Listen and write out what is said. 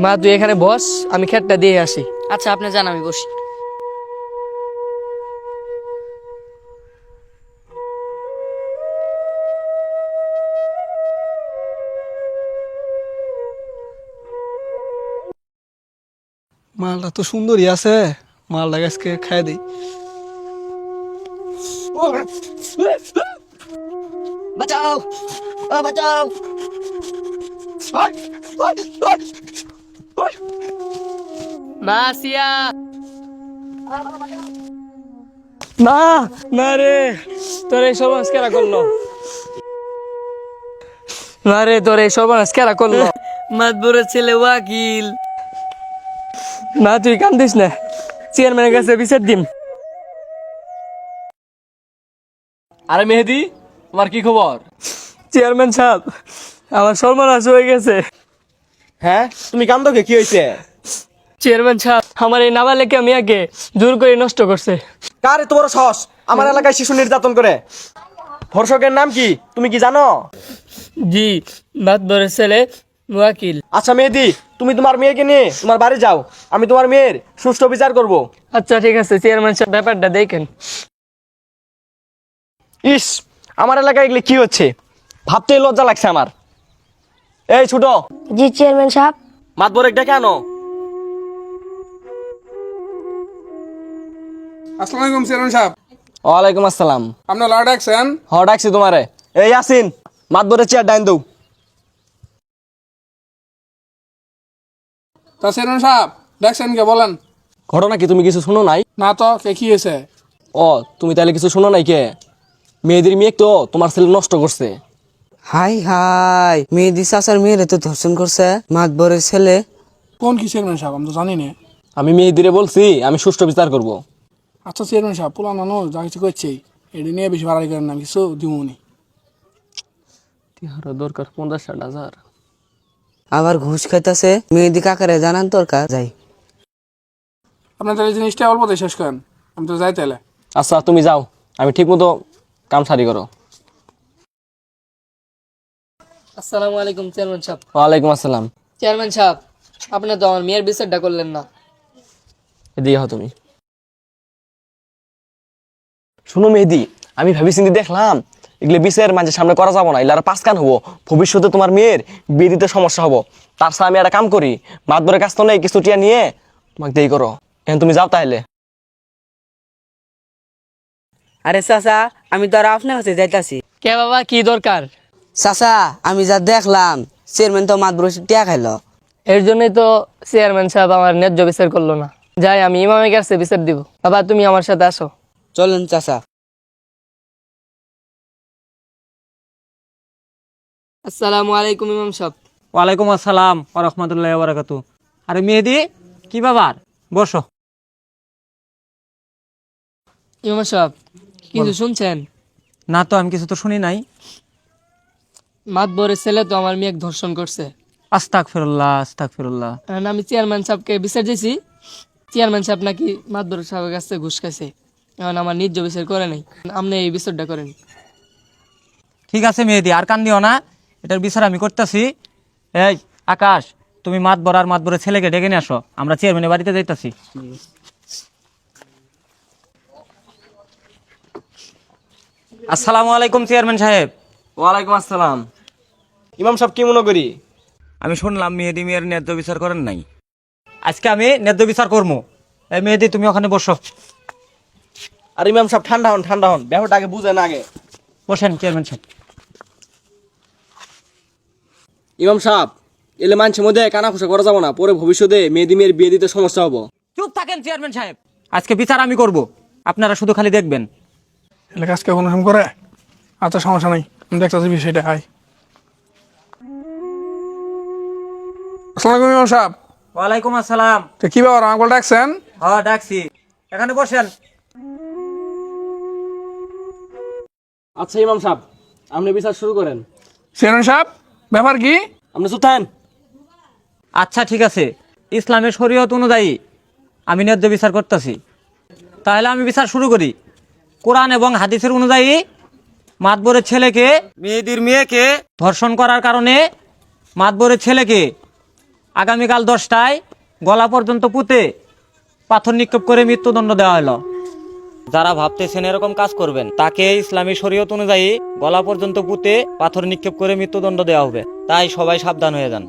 মা তুই এখানে বস আমি খেটটা দিয়ে আসি। আচ্ছা আপনি যান আমি বসি। মালটা তো সুন্দরই আছে। মালটা আজকে খাই দিই। বাঁচাও! বাঁচাও! সিয়া না না রে তোর এই সর্বনাশ কেরা করল? না রে তোর এই সর্বনাশ কেরা করল? মাতবরের ছেলে ওয়াকিল। না তুই কান্দিস না। চেয়ারম্যানের কাছে বিচার দিম। আরে মেহেদি তোমার কি খবর? চেয়ারম্যান সাহেব আমার সর্বনাশ হয়ে গেছে। হ্যাঁ? তুমি কান্দকে কি হয়েছে চেয়ারম্যান সাহেব আমার এই নাবালিকা মেয়েকে জোর করে নষ্ট করছে। কারে তোমার সস আমার এলাকায় শিশু নির্যাতন করে। ধর্ষকের নাম কি? তুমি কি জানো? জি বাদবরের ছেলে ওয়াকিল আচ্ছা মেহেদি তুমি তোমার মেয়েকে নিয়ে তোমার বাড়ি যাও। আমি তোমার মেয়ের সুষ্ঠু বিচার করব। আচ্ছা ঠিক আছে চেয়ারম্যান সাহেব ব্যাপারটা দেখেন। ইস আমার এলাকায় এগুলি কি হচ্ছে? ভাবতেই লজ্জা লাগছে আমার। এই ছোট। জি চেয়ারম্যান সাহেব। মাতবর একটা কেন? আসসালামু আলাইকুম চেয়ারম্যান সাহেব। ওয়ালাইকুম আসসালাম। আপনি লাউ ডাকছেন? হ ডাকছি তোমারে। এই আসিন মাতবরের চেয়ার ডাইন দৌ। তা চেয়ারম্যান সাহেব ডাকছেন কে বলেন। ঘটনা কি তুমি কিছু শুনো নাই? না তো কে কি হয়েছে? ও তুমি তাহলে কিছু শুনো নাই কে? মেয়েদের মেয়ে তো তোমার ছেলে নষ্ট করছে। High high. মেহেদি চাচার মেয়েরে তো ধর্ষণ করছে? মাতবরের ছেলে। কোন কি চেয়ারম্যান সাহেব? আমি তো জানি না। আমি মেয়েদিরে বলছি আমি সুষ্ঠু বিচার করব। আচ্ছা চেয়ারম্যান সাহেব পোলা নানো যা কিছু করছে এটা নিয়ে বেশি বাড়াই করেন না কিছু দিমুনি দরকার পঞ্চাশ ষাট হাজার। আবার ঘুষ খাইতাছে? মেহেদি কাকারে জানান দরকার যাই। আপনার তাহলে জিনিসটা অল্প দিয়ে শেষ করেন আমি তো যাই তাহলে। আচ্ছা তুমি যাও আমি ঠিক মতো কাম সারি করো। আসসালামু আলাইকুম চেয়ারম্যান সাহেব। ওয়ালাইকুম আসসালাম। চেয়ারম্যান সাহেব আপনি তো আমার মেয়ের বিচারটা করলেন না। এদিকে হও তুমি। শুনো মেহেদি আমি ভাবি চিন্তি দেখলাম এগুলো বিচারের মাঝে সামনে করা যাব না এগুলো আর পাঁচ কান হব। ভবিষ্যতে তোমার মেয়ের বিয়ে দিতে সমস্যা হব। তার সাথে আমি একটা কাম করি মাতবরের কাছ তো নেই কিছু টিয়া নিয়ে তোমাকে দেই করো। এখন তুমি যাও তাহলে। আরে চাচা আমি তো আর আপনার কাছে যাইতাছি। কে বাবা কি দরকার? চাচা আমি যা দেখলাম চেয়ারম্যান তো মাতবর টিয়া খাইলো। এর জন্যই তো চেয়ারম্যান সাহেব আমার ন্যায্য বিচার করল না। যাই আমি ইমামের কাছে বিচার দিব। বাবা তুমি আমার সাথে আসো। চলেন চাচা। আসসালামু আলাইকুম ইমাম সাহেব। ওয়ালাইকুম আসসালাম রহমতুল্লাহ বারাকাতু আরে মেহেদি কি ব্যাপার? বসো। ইমাম সাহেব কিছু শুনছেন? না তো আমি কিছু তো শুনি নাই। মাতবরের ছেলে তো আমার মেয়ে ধর্ষণ করছে। আস্তাক ফিরুল্লাহ আস্তাক ফিরুল্লাহ আমি চেয়ারম্যান সাহেবকে বিচার দিয়েছি। চেয়ারম্যান সাহেব নাকি মাতবরের সাহেবের কাছে ঘুষ খাইছে। এখন আমার নিজ বিচার করে নাই। আপনি এই বিচারটা করেন। ঠিক আছে মেহেদি আর কান দিও না। এটার বিচার আমি করতেছি। এই আকাশ তুমি মাতবর আর মাতবরের ছেলেকে ডেকে নিয়ে আসো। আমরা চেয়ারম্যানের বাড়িতে যাইতাছি। আসসালামু আলাইকুম চেয়ারম্যান সাহেব। ওয়ালাইকুম আসসালাম। ইমাম সাহেব কি মনে করি? আমি শুনলাম মেহেদি মেয়ের ন্যায্য বিচার করেন নাই। আজকে আমি ন্যায্য বিচার করব এই মেহেদি তুমি ওখানে বসো। আর ইমাম সাহেব ঠান্ডা হন ঠান্ডা হন। ব্যাপারটা আগে বুঝেন আগে। বসেন চেয়ারম্যান সাহেব। ইমাম সাহেব এলে মানুষের মধ্যে কানা খুশা করা যাব না। পরে ভবিষ্যতে মেহেদি মেয়ের বিয়ে দিতে সমস্যা হব। চুপ থাকেন চেয়ারম্যান সাহেব। আজকে বিচার আমি করব। আপনারা শুধু খালি দেখবেন। এলে কাজকে কোনো করে? আচ্ছা সমস্যা নাই। দেখতেছি বিষয়টা হাই। আসসালামু আলাইকুম ইমাম সাহেব। ওয়ালাইকুম আসসালাম। তো কি ব্যাপার আমাকে ডাকছেন? হ্যাঁ ডাকছি। এখানে বসেন। আচ্ছা ইমাম সাহেব আপনি বিচার শুরু করেন। চেয়ারম্যান সাহেব ব্যাপার কি? আপনি চুথান আচ্ছা ঠিক আছে। ইসলামের শরীয়ত অনুযায়ী আমি ন্যায্য বিচার করতেছি। তাহলে আমি বিচার শুরু করি। কোরআন এবং হাদিসের অনুযায়ী মাতবরের ছেলেকে মেয়েদের মেয়েকে ধর্ষণ করার কারণে মাতবরের ছেলেকে আগামীকাল দশটায় গলা পর্যন্ত পুঁতে পাথর নিক্ষেপ করে মৃত্যুদণ্ড দেওয়া হলো। যারা ভাবতেছেন এরকম কাজ করবেন তাকে ইসলামী শরীয়ত অনুযায়ী গলা পর্যন্ত পুঁতে পাথর নিক্ষেপ করে মৃত্যুদণ্ড দেওয়া হবে। তাই সবাই সাবধান হয়ে যান।